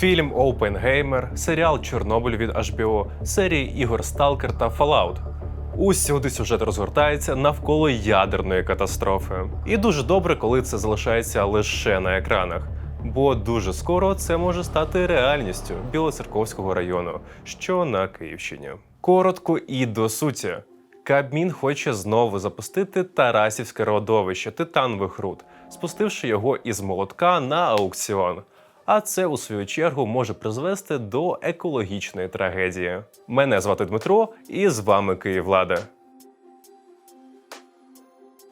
Фільм Опенгеймер, серіал Чорнобиль від HBO, серії ігор Сталкер та Fallout. Усюди сюжет розгортається навколо ядерної катастрофи. І дуже добре, коли це залишається лише на екранах. Бо дуже скоро це може стати реальністю Білоцерковського району, що на Київщині. Коротко і до суті. Кабмін хоче знову запустити Тарасівське родовище титанових руд, спустивши його із молотка на аукціон. А це у свою чергу може призвести до екологічної трагедії. Мене звати Дмитро, і з вами Київлада.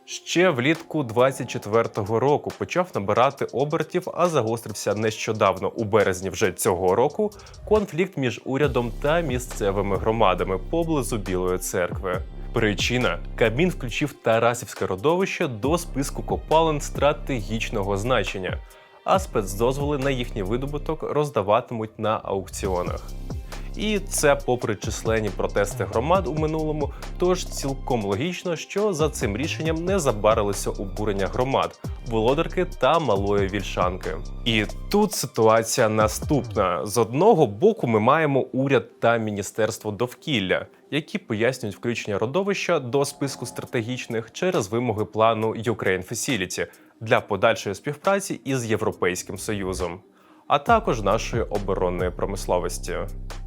Ще влітку 24-го року почав набирати обертів, а загострився нещодавно у березні вже цього року конфлікт між урядом та місцевими громадами поблизу Білої церкви. Причина Кабмін включив Тарасівське родовище до списку копалин стратегічного значення, а спецдозволи на їхній видобуток роздаватимуть на аукціонах. І це попри численні протести громад у минулому, тож цілком логічно, що за цим рішенням не забарилися обурення громад, володарки та малої вільшанки. І тут ситуація наступна: з одного боку, ми маємо уряд та міністерство довкілля, які пояснюють включення родовища до списку стратегічних через вимоги плану Ukraine Facility для подальшої співпраці із Європейським Союзом а також нашої оборонної промисловості.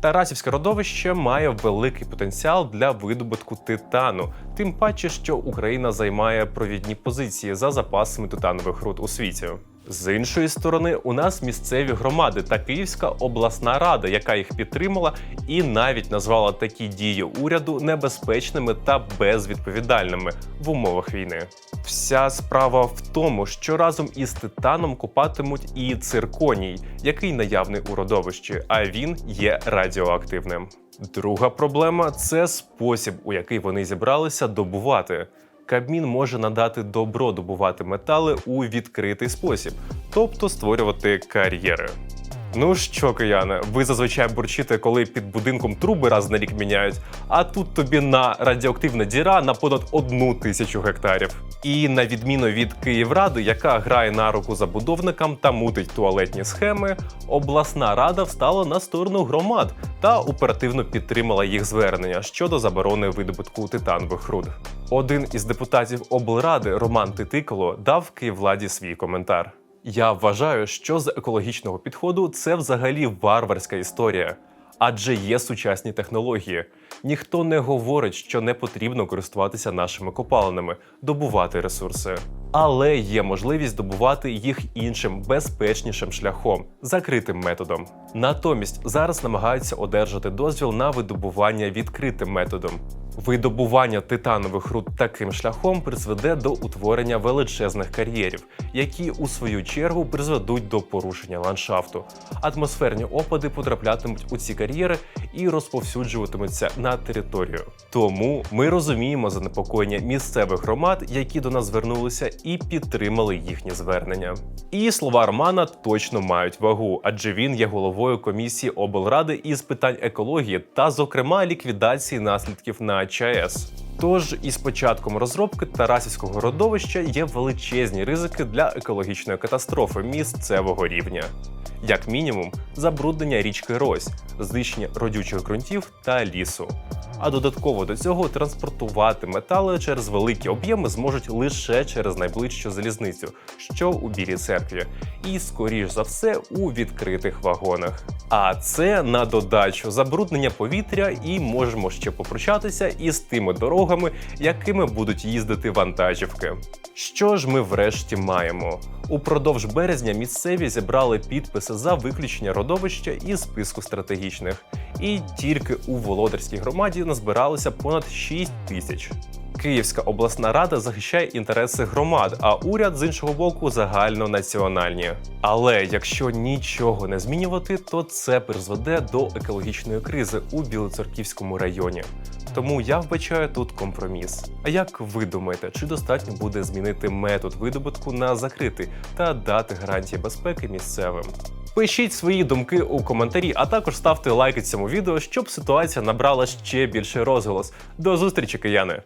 Тарасівське родовище має великий потенціал для видобутку титану, тим паче, що Україна займає провідні позиції за запасами титанових руд у світі. З іншої сторони, у нас місцеві громади та Київська обласна рада, яка їх підтримала, і навіть назвала такі дії уряду небезпечними та безвідповідальними в умовах війни. Вся справа в тому, що разом із титаном копатимуть і цирконій, який наявний у родовищі, а він є радіоактивним. Друга проблема це спосіб, у який вони зібралися добувати. Кабмін може надати добро добувати метали у відкритий спосіб, тобто створювати кар'єри. Ну що, кияни, ви зазвичай бурчите, коли під будинком труби раз на рік міняють, а тут тобі на радіоактивна діра на понад одну тисячу гектарів. І на відміну від Київради, яка грає на руку забудовникам та мутить туалетні схеми, обласна рада встала на сторону громад та оперативно підтримала їх звернення щодо заборони видобутку титанових руд. Один із депутатів облради Роман Титиколо дав Київладі свій коментар. Я вважаю, що з екологічного підходу це взагалі варварська історія, адже є сучасні технології. Ніхто не говорить, що не потрібно користуватися нашими копалинами, добувати ресурси. Але є можливість добувати їх іншим безпечнішим шляхом, закритим методом. Натомість зараз намагаються одержати дозвіл на видобування відкритим методом. Видобування титанових руд таким шляхом призведе до утворення величезних кар'єрів, які у свою чергу призведуть до порушення ландшафту. Атмосферні опади потраплятимуть у ці кар'єри і розповсюджуватимуться на територію. Тому ми розуміємо занепокоєння місцевих громад, які до нас звернулися і підтримали їхні звернення. І слова Романа точно мають вагу, адже він є головою комісії облради із питань екології та, зокрема, ліквідації наслідків на ЧАЕС. Тож із початком розробки Тарасівського родовища є величезні ризики для екологічної катастрофи місцевого рівня. Як мінімум, забруднення річки Рось, знищення родючих ґрунтів та лісу. А додатково до цього транспортувати метали через великі об'єми зможуть лише через найближчу залізницю, що у Білій церкві, і скоріш за все у відкритих вагонах. А це на додачу забруднення повітря, і можемо ще попрощатися із тими дорогами, якими будуть їздити вантажівки. Що ж ми врешті маємо? Упродовж березня місцеві зібрали підписи за виключення родовища із списку стратегічних, і тільки у Володарській громаді назбиралося понад 6 тисяч. Київська обласна рада захищає інтереси громад, а уряд з іншого боку загальнонаціональні. Але якщо нічого не змінювати, то це призведе до екологічної кризи у Білоцерківському районі. Тому я вбачаю тут компроміс. А як ви думаєте, чи достатньо буде змінити метод видобутку на закритий та дати гарантії безпеки місцевим? Пишіть свої думки у коментарі, а також ставте лайки цьому відео, щоб ситуація набрала ще більший розголос. До зустрічі, кияни!